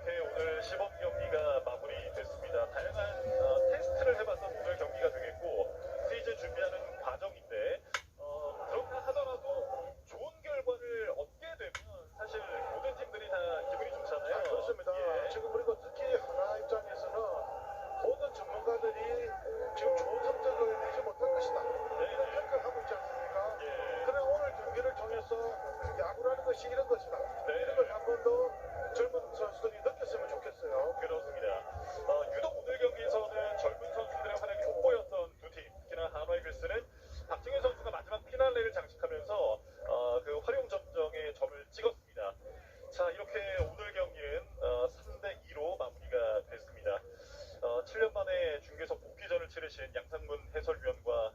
앞에 오늘 시범 경기가 마무리 중계석 복귀전을 치르신 양상문 해설위원과